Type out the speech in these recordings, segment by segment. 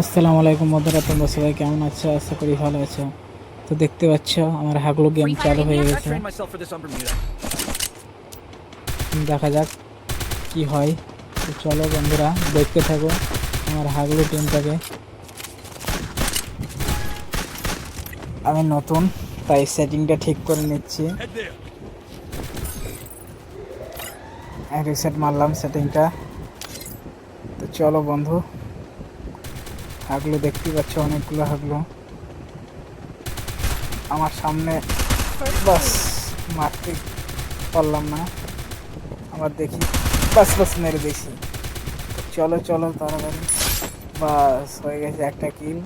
আসসালামু আলাইকুম বন্ধুরা তোমরা সবাই কেমন আছো? আশা করি ভালো আছো। তো দেখতে পাচ্ছ আমার হাগলো গেম চালু হয়ে গেছে. দেখা যাক কি হয়। তো চলো বন্ধুরা দেখতে থাকো আমার হাগলো টিমটাকে আমি নতুন তাই সেটিংটা ঠিক করে নিচ্ছি. রিসেট মারলাম সেটিংটা তো চলো বন্ধু হাগলো, দেখতে পাচ্ছ অনেকগুলো হাগলো। আমার সামনে বাস, মারতে পারলাম না। আবার দেখি, বাস বাস মেরে দিয়েছি। চলো চলো, তাড়াতাড়ি। বাস, হয়ে গেছে একটা কিল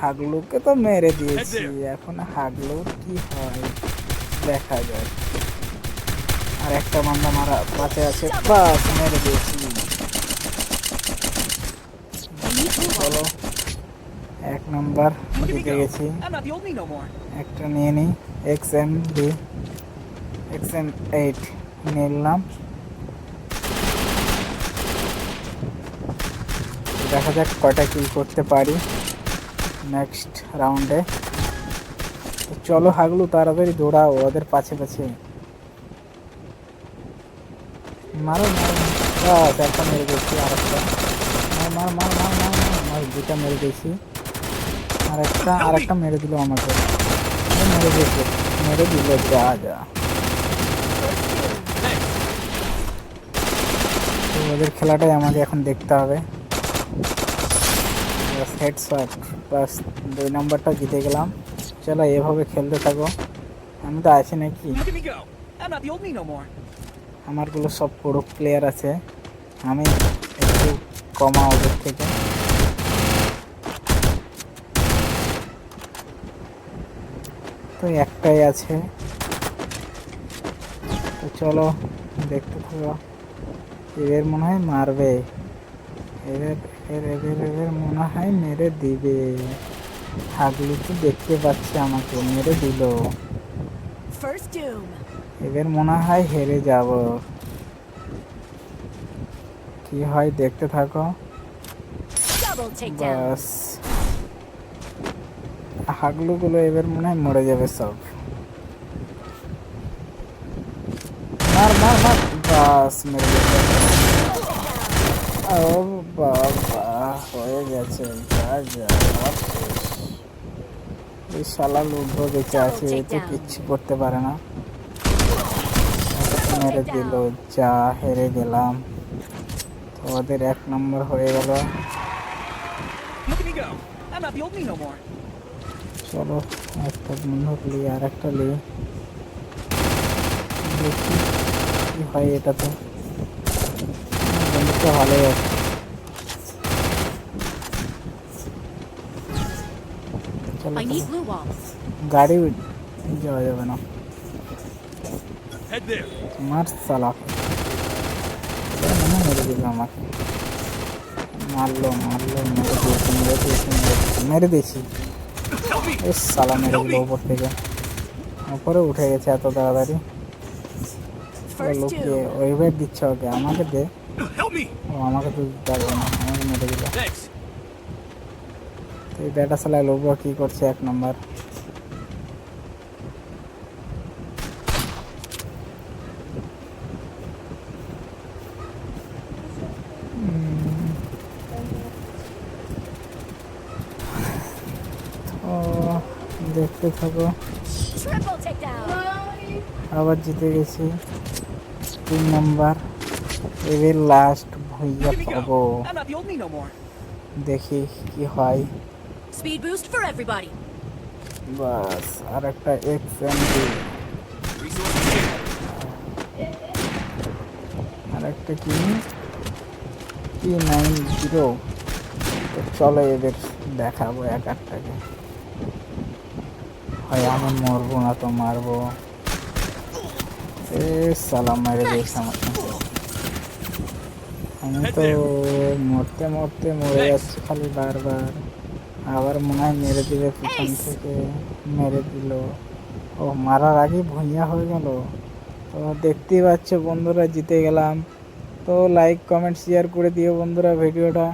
হাগলুকে তো মেরে দিয়েছি, এখন হাগলু কি হয়? দেখা যায় আর একটা বান্দা মারা পাশে আছে, বাস, মেরে দিয়েছি। চলো এক নাম্বার go. গেছি. একটা নিয়ে নিই X M D X M eight নিলাম। দেখা যাক কয়টা কিল করতে পারি নেক্সট রাউন্ডে চলো হাগলু তাড়াতাড়ি দৌড়াও ওদের পাছে পাছে। মারো মারো একটা মেরে দিয়েছি আর একটা মার মার মার মার। মার দুটা মেরে দিয়েছি। আর একটা আর একটা মেরে দিল আমাকে। মেরে দিয়েছে। মেরে দিল যা যা। তো ওদের খেলাটাই আমাকে এখন দেখতে হবে। হেড শট বাস দুই নম্বরটা জিতে গেলাম। চলো এভাবে খেলতে থাকো। আমি তো আছি নাকি. আমারগুলো সব পুরো প্লেয়ার আছে। আমি একটু কমা ওদের থেকে। তো একটাই আছে। তো চলো দেখতে থাকো। এদের মনে হয় মারবে। এদের এদের এদের মনে হয় মেরে দিবে। হাগলু তো দেখতে পাচ্ছে আমাকে মেরে দিল। এদের মনে হয় হেরে যাব। কি হয় দেখতে থাকো। বাস। হাগলুগুলো এবার মনে হয় মরে যাবে সব। মার মার মার। বাস মেরে গেছে। ও বাবা হয়ে গেছে। যা যা এই শালা লুডো বেঁচে আছে এ তো কিচ্ছু করতে পারে না। মেরে দিল যা হেরে গেলাম। তো ওদের এক নম্বর হয়ে গেল। Look at me go. I'm not the old me no more. চলো একটা বন্ধুক লি আর একটা লি দেখি কি হয় এটাতে বন্ধুটা ভালোই আছে চলো I need blue walls. গাড়ি যাওয়া যাবে না Head there. তোমার সালা মনে মেরে দিল আমাকে মারলো মারলো মেরে দিয়েছি মেরে দিয়েছি মেরে দিয়েছি মেরে দিয়েছি এ সালা মেরে দিল উপর থেকে উপরে উঠে গেছে এত তাড়াতাড়ি। লোককে. ওইভাবে দিচ্ছে ওকে আমাকে দে। ও আমাকে তো যাবে না আমাকে মেরে দিল। এই বেটা সালায় লোক কি করছে এক নম্বর উম, তো দেখতে থাকো। আবার জিতে গেছি। তিন নম্বর। এবার লাস্ট ভুইয়া পাবো। দেখি কি হয়। স্পিড আর একটা এক্সএমপি আর একটা কি? নাইন জিরো চলো এদের দেখাবো এক একটাকে হয় আমি মরবো না তো মারবো। এ সালাম মেরে দিয়েছে আমাকে। আমি তো মরতে মরতে মরে যাচ্ছি খালি বারবার। আবার মনে হয় মেরে দিবে পিছন থেকে। মেরে দিল। ও মারার আগে ভুঁইয়া হয়ে গেল। তো দেখতেই পাচ্ছ বন্ধুরা জিতে গেলাম। তো লাইক কমেন্ট শেয়ার করে দিও বন্ধুরা ভিডিওটা।